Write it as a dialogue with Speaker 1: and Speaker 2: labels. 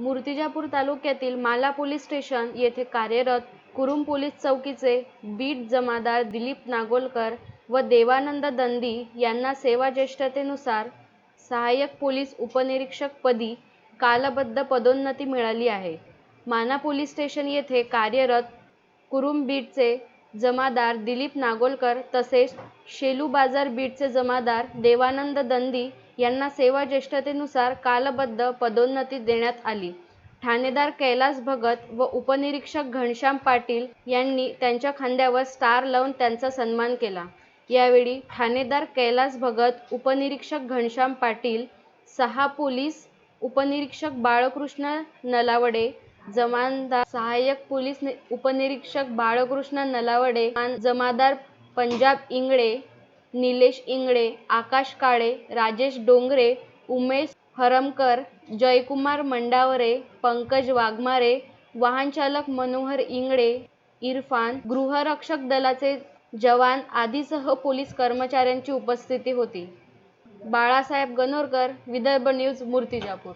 Speaker 1: मूर्तिजापूर तालुक्यातील माला police station येथे कार्यरत कुरुम पोलीस चौकीचे बीट जमादार दिलीप नागोलकर व देवानंद दंदी यांना सेवा ज्येष्ठतेनुसार सहाय्यक पोलीस उपनिरीक्षकपदी कालबद्ध पदोन्नती मिळाली आहे. माना पोलीस स्टेशन येथे कार्यरत कुरुम बीटचे जमादार दिलीप नागोलकर तसेच शेलू बाजार बीटचे जमादार देवानंद दंदी यांना सेवाज्येष्ठतेनुसार कालबद्ध पदोन्नती देण्यात आली. ठाणेदार कैलास भगत व उपनिरीक्षक घनश्याम पाटील यांनी त्यांच्या खांद्यावर स्टार लावून त्यांचा सन्मान केला. यावेळी ठाणेदार कैलास भगत, उपनिरीक्षक घनश्याम पाटील, सहा पोलीस उपनिरीक्षक बाळकृष्ण नलावडे, जमानदार सहाय्यक पोलीस उपनिरीक्षक बाळकृष्ण नलावडे, जमादार पंजाब इंगळे, निलेश इंगळे, आकाश काळे, राजेश डोंगरे, उमेश हरमकर, जयकुमार मंडावरे, पंकज वाघमारे, वाहनचालक मनोहर इंगळे, इरफान, गृहरक्षक दलाचे जवान आदीसह पोलीस कर्मचाऱ्यांची उपस्थिती होती. बाळासाहेब गणोरकर, विदर्भ न्यूज, मूर्तिजापूर